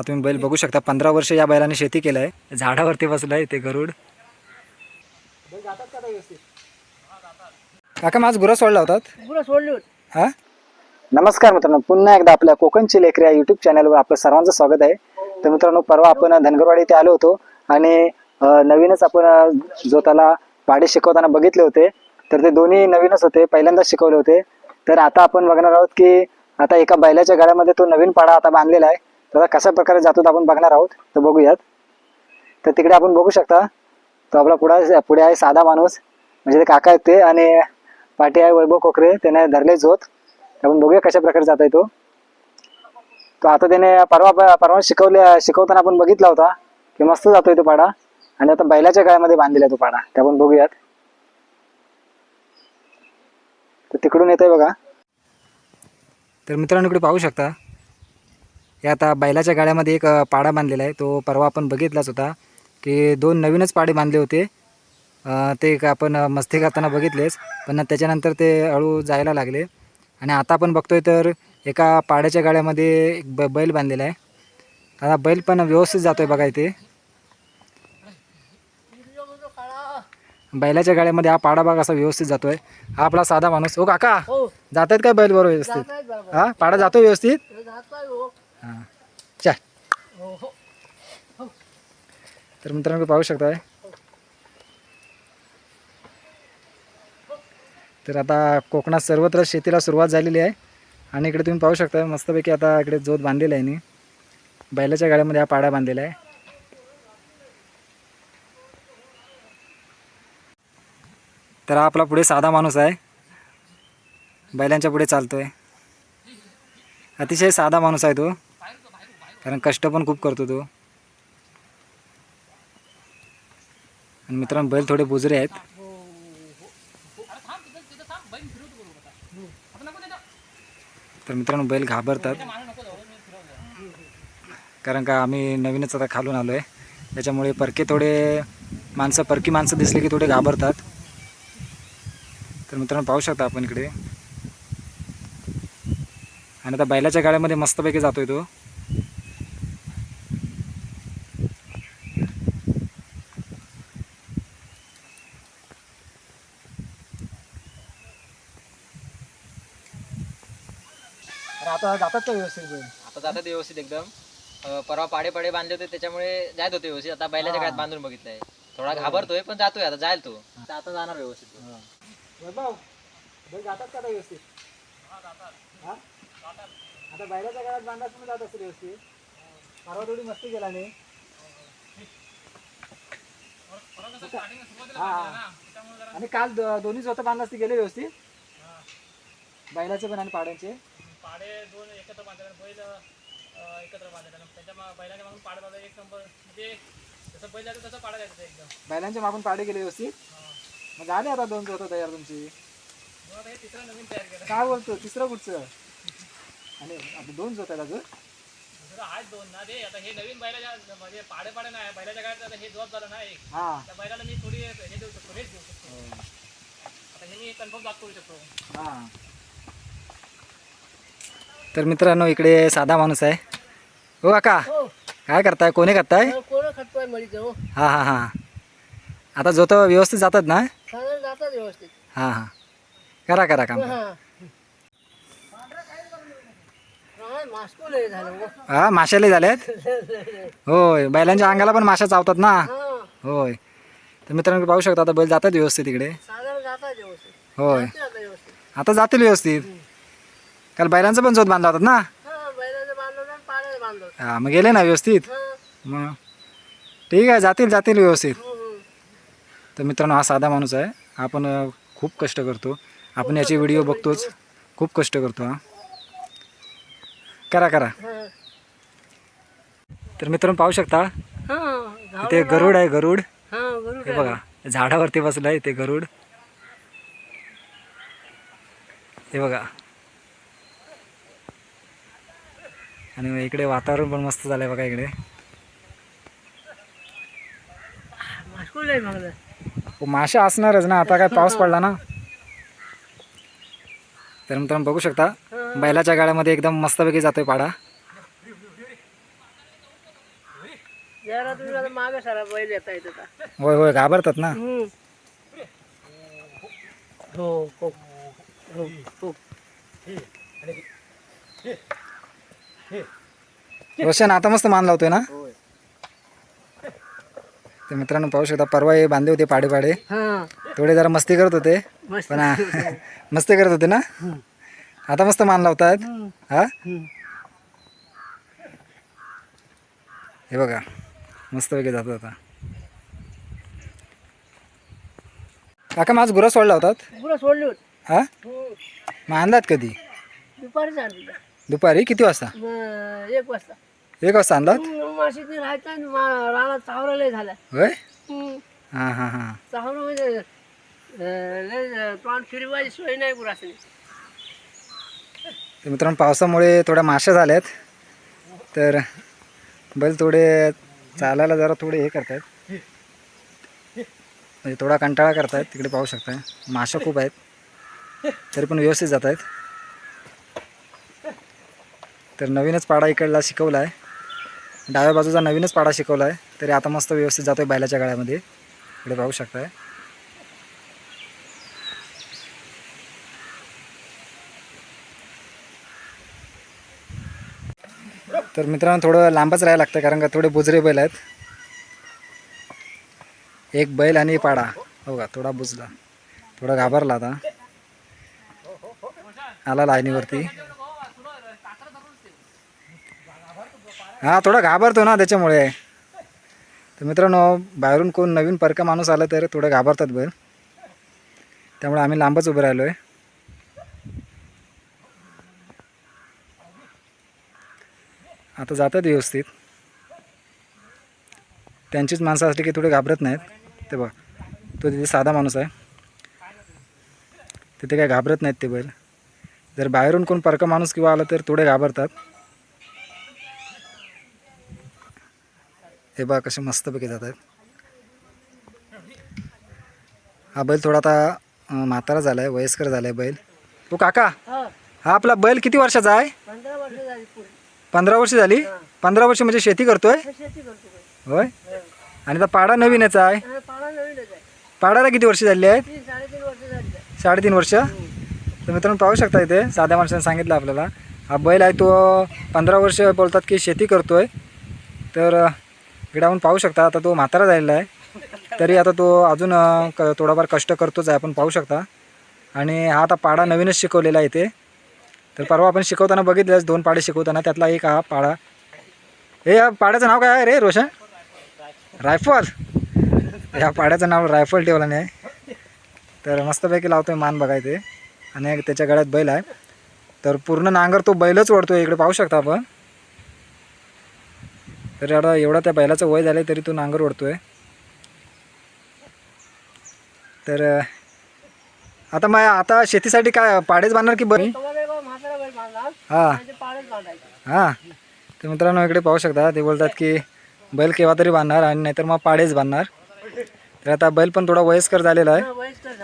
हा तुम्ही बैल बघू शकता. पंधरा वर्ष या बैलाने शेती केलं आहे झाडावरती बसलं आहे ते गरुड. काका माझ गुरा सोडला होतात? पुढं सोडली होती. हा? नमस्कार मित्रांनो पुन्हा एकदा आपल्या कोकणची लेकरी या युट्यूब चॅनलवर आपलं सर्वांचं स्वागत आहे. तर मित्रांनो परवा आपण धनगरवाडी इथे आलो होतो आणि नवीनच आपण अं, जोताला पाडे शिकवताना बघितले होते. तर ते दोन्ही नवीनच होते पहिल्यांदाच शिकवले होते. तर आता आपण बघणार आहोत की आता एका बैलाच्या गाड्यामध्ये तो नवीन पाडा आता बांधलेला आहे. तर कशा प्रकारे जातो आपण बघणार आहोत? तर बघूयात. तर तिकडे आपण बघू शकता तो आपला पुढे पुढे आहे साधा माणूस. म्हणजे ते काका आहेत ते आणि पाठी आहे वैभव कोकरे त्याने धरले झोत. आपण बघूया कशा प्रकारे जात आहे तो. तो आता त्याने परवा परवा शिकवले शिकवताना आपण बघितला होता की मस्त जातोय तो पाडा. आणि आता बैलाच्या गळ्यामध्ये बांधलेला आहे तो पाडा. ते आपण बघूयात. तर तिकडून येतोय बघा. तर मित्रांनो इकडे पाहू शकता हे आता बैलाच्या गाड्यामध्ये एक पाडा बांधलेला आहे. तो परवा आपण बघितलाच होता की दोन नवीनच पाडे बांधले होते. ते एक आपण मस्ती करताना बघितलेच. पण त्याच्यानंतर ते हळू जायला लागले. आणि आता आपण बघतोय तर एका पाड्याच्या गाड्यामध्ये एक ब बैल बांधलेला आहे. आता बैल पण व्यवस्थित जातोय बघा इथे. बैलाच्या गाड्यामध्ये हा पाडा भाग असा व्यवस्थित जातोय. हा आपला साधा माणूस. हो काका हो. जात आहेत काय बैल बरोबर व्यवस्थित? हा? पाडा जातो व्यवस्थित? जाताय हो हां चा हो. हो. तर मित्रांनो पाहू शकताय. तर आता कोकणात सर्वत्र शेतीला सुरुवात झालेली आहे. आणि इकडे तुम्ही पाहू शकता मस्तपैकी आता इकडे जोत बांधलेला आहे बैलाच्या गाड्यामध्ये हा पाडा बांधलेला आहे. तर हा आपला पुढे साधा माणूस आहे. बैलांच्या पुढे चालतोय. अतिशय साधा माणूस आहे तो. कारण कष्ट पण खूप करतो तो. आणि मित्रांनो बैल थोडे बुजरे आहेत. तर मित्रांनो बैल घाबरतात. कारण का आम्ही नवीनच आता खालून आलो आहे त्याच्यामुळे परके थोडे माणसं परकी माणसं दिसले की थोडे घाबरतात. तर मित्रांनो पाहू शकता आपण इकडे. आणि आता बैलाच्या गाड्यामध्ये मस्तपैकी जातोय तो. आता जातात का व्यवस्थित बैल? आता जातात व्यवस्थित एकदम. अं, परवा पाडे पाडे बांधले होते त्याच्यामुळे जात होते व्यवस्थित. आता बैलाच्या काळात बांधून बघितलंय. थोडा घाबरतोय पण जातोय आता जाईल तो. आता जाणार व्यवस्थित. वैभव बैल जातात का आता व्यवस्थित? हा? आता बैलाच्या काळात बांधा तुम्ही जात असेल व्यवस्थित? परवा थोडी मस्ती केला नाही. हा, हा. आणि काल दो- दोन्ही स्वतः बांधला असते गेले व्यवस्थित? बैलाचे पण आणि पाड्यांचे? पाडे दोन एकत्र बांधले बैल एकत्र बांधले त्याच्या बैलाच्या मागून पाडे बांधला एक नंबर म्हणजे जसं बैल जातं तसं पाडा जायचं एकदम. बैलांच्या मागून पाडे गेले व्यवस्थित? मग झाले आता दोन स्वतः तयार तुमची. मग आता हे तिसरं नवीन तयार केलं. काय बोलतो? तिसरं कुठचं? आणि आता दोन जोत आहेत अजून? दुसरं आहेत दोन ना. ते आता हे नवीन बैलाच्या म्हणजे पाडे पाडे नाही बैलाच्या काळात आता हे जॉब झालं ना एक. हा. त्या बैलाला मी थोडी हे देऊ शकतो रेट देऊ शकतो. आता हे मी कन्फर्म जात करू शकतो. हा. तर मित्रांनो इकडे साधा माणूस आहे. हो काका. हो. काय करताय? कोणी करताय? हो हा हा हा. आता जोत व्यवस्थित जातात ना? हा हा. करा करा काम. हा. झालं हो. माशाले झालेत? होय बैलांच्या अंगाला पण माशा चावतात ना? होय. तर मित्रांनो पाहू शकता आता बैल जातात व्यवस्थित इकडे. होय. आता जातील व्यवस्थित. काल बैलांचं पण जोत बांधला होतात ना? हा हा मग गेले ना व्यवस्थित? हा. मग ठीक आहे जातील जातील व्यवस्थित. हम्म, हम्म. तर मित्रांनो हा साधा माणूस आहे. आपण खूप कष्ट करतो. आपण याचे व्हिडिओ बघतोच. खूप कष्ट करतो हा. करा करा. हा. तर मित्रांनो पाहू शकता? हा इथे गरुड आहे गरुड. हा गरुड हे बघा झाडावरती बसलं आहे ते गरुड. हे बघा. आणि इकडे वातावरण पण मस्त झालंय बघा इकडे. हो, माशा असणारच ना आता काय पाऊस पडला ना? तर मित्रांनो बघू शकता बैलाच्या गाड्यामध्ये एकदम मस्तपैकी जातोय पाडा. होय होय घाबरतात ना. हो हो हो हो. रोशन आता मस्त मान लावतोय ना? ते मित्रांनो पाहू शकता परवा हे बांधले होते पाडे पाडे थोडे जरा मस्ती करत होते. पण मस्ती करत होते ना? आता मस्त मान लावतात. हा. हे बघा मस्त वगैरे जातात आता. काका माझ गुरं सोडला होतात? पुरा सोडली होती. हा. मग आणलात कधी? दुपारी दुपारी किती वाजता? एक वाजता. एक वाजता आणलात हम्म, माशी राहायचा आणि मा- रानात चावरा लय झाला. होय? हम्म. हां हां हां. चावरा म्हणजे अं, लय फिरवायची सोय नाही पुरासनी तर मित्रांनो पावसामुळे थोड्या माश्या झाल्यात. तर बैल थोडे चालायला जरा थोडे हे करतायत. म्हणजे थोडा कंटाळा करतायत. तिकडे पाहू शकताय. माशा खूप आहेत. तरी पण व्यवस्थित जात आहेत तर नवीनच पाडा इकडला शिकवला आहे डाव्या बाजूचा नवीनच पाडा शिकवला आहे तरी आता मस्त व्यवस्थित जातो आहे बैलाच्या गाळ्यामध्ये इकडे पाहू शकताय. तर मित्रांनो थोडं लांबच राहायला लागतं कारण का थोडे बुजरे बैल आहेत. एक बैल आणि पाडा. हो का? थोडा बुजला. थोडा घाबरला आता. आला लाईनीवरती. हा थोडा घाबरतो ना त्याच्यामुळे. तर मित्रांनो बाहेरून कोण नवीन परका माणूस आला तर थोडं घाबरतात बैल त्यामुळे आम्ही लांबच उभं राहिलो आहे आता जातात व्यवस्थित. त्यांचीच माणसं असली की थोडे घाबरत नाहीत. ते बघ तो तिथे साधा माणूस आहे. तिथे काय घाबरत नाहीत ते बैल जर बाहेरून कोण परका माणूस किंवा आला तर थोडे घाबरतात. हे बघा कसे मस्तपैकी जात आहेत. हा बैल थोडा आता म्हातारा झाला आहे वयस्कर झाला आहे बैल. तो काका हा. हा आपला बैल किती वर्षाचा आहे? पंधरा वर्ष झाली पंधरा वर्ष म्हणजे शेती करतोय? होय? आणि आता पाडा नवीनच आहे. पाडाला किती वर्ष झाली आहेत? साडेतीन वर्ष वर्ष? तर मित्रांनो पाहू शकता इथे साध्या माणसाने सांगितलं आपल्याला. हा बैल आहे तो पंधरा वर्ष बोलतात की शेती करतोय. तर इकडे आपण पाहू शकता आता तो म्हातारा झालेला आहे. तरी आता तो अजून क थोडाफार कष्ट करतोच आहे आपण पाहू शकता. आणि हा आता पाडा नवीनच शिकवलेला आहे इथे. तर परवा आपण शिकवताना बघितलंच दोन पाडे शिकवताना. त्यातला एक हा पाडा. हे या पाड्याचं नाव काय आहे रे रोशन? रायफल. या पाड्याचं नाव रायफल ठेवलं आहे. तर मस्तपैकी लावतोय मान बघा इथे. आणि त्याच्या गळ्यात बैल आहे. तर पूर्ण नांगर तो बैलच ओढतोय इकडे पाहू शकता आपण. तर आता एवढा त्या बैलाचं वय झालं तरी तो नांगर ओढतोय. तर अं, आता मग आता शेतीसाठी काय पाडेच बांधणार की बांधला हां. हां. तर मित्रांनो इकडे पाहू शकता ते बोलतात की बैल केव्हा तरी बांधणार आणि नाहीतर मग पाडेच बांधणार. तर आता बैल पण थोडा वयस्कर झालेला आहे.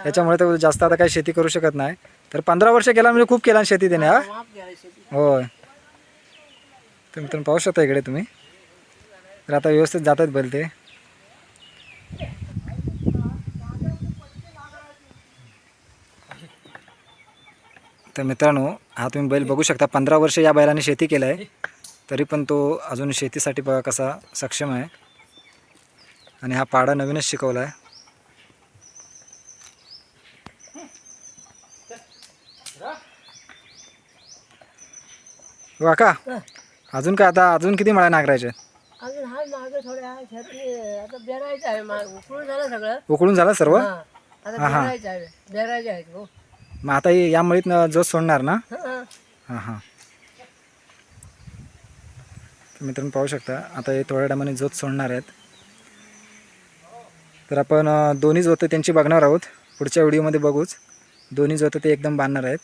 त्याच्यामुळे तो जास्त आता काही शेती करू शकत नाही. तर पंधरा वर्ष केला म्हणजे खूप केला शेती त्याने हा होय. तर मित्रांनो पाहू शकता इकडे तुम्ही. तर आता व्यवस्थित जातात बैल ते. तर मित्रांनो हा तुम्ही बैल बघू शकता. पंधरा वर्ष या बैलाने शेती केलं आहे तरी पण तो अजून शेतीसाठी बघा कसा सक्षम आहे. आणि हा पाडा नवीनच शिकवला आहे काका अजून काय आता अजून किती मळ्या नांगरायच्या? मागे थोड्या शेती आता बेरायचं आहे मा- उकळून झालं सगळं. उकळून झाला सर्व? हा आता बेरायचं आहे बेरायचे आहेत हो. मग आता हे या मळीत जोत सोडणार ना? हा. हां हां. तर मित्रांनो पाहू शकता आता हे थोड्या टायमाने जोत सोडणार आहेत. तर आपण अं, दोन्ही जोतं त्यांची बघणार आहोत. पुढच्या व्हिडिओमध्ये बघूच. दोन्ही जोतं ते एकदम बांधणार आहेत.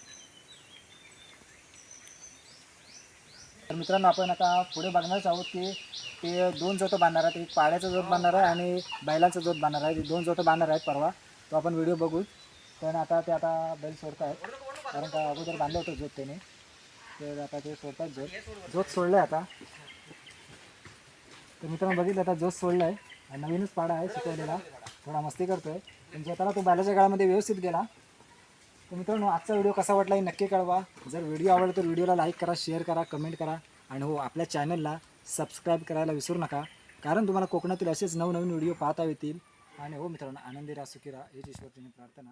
मित्रांनो आपण आता पुढे बघणारच आहोत की ते दोन जोतं बांधणार आहेत. एक पाड्याचं जोत बांधणार आहे आणि बैलाचं जोत बांधणार आहे. दोन जोतं बांधणार आहेत परवा. तो आपण व्हिडिओ बघू. पण आता ते आता बैल सोडत आहेत कारण का अगोदर बांधलं होतं जोत त्याने. तर आता ते सोडतात जोत. जोत आहे आता. तर मित्रांनो बघितलं आता जोत सोडला आहे नवीनच पाडा आहे शिकवलेला थोडा मस्ती करतोय. पण स्वतःला तो बैलाच्या काळामध्ये व्यवस्थित गेला. तर मित्रांनो आजचा व्हिडिओ कसा वाटला हे नक्की कळवा. जर व्हिडिओ आवडला तर व्हिडिओला लाईक करा शेअर करा कमेंट करा. आणि हो आपल्या चॅनलला सबस्क्राईब करायला विसरू नका. कारण तुम्हाला कोकणातील असेच नवनवीन व्हिडिओ पाहता येतील. आणि हो मित्रांनो आनंदी राहा सुखी राहा. हेच ईश्वरची प्रार्थना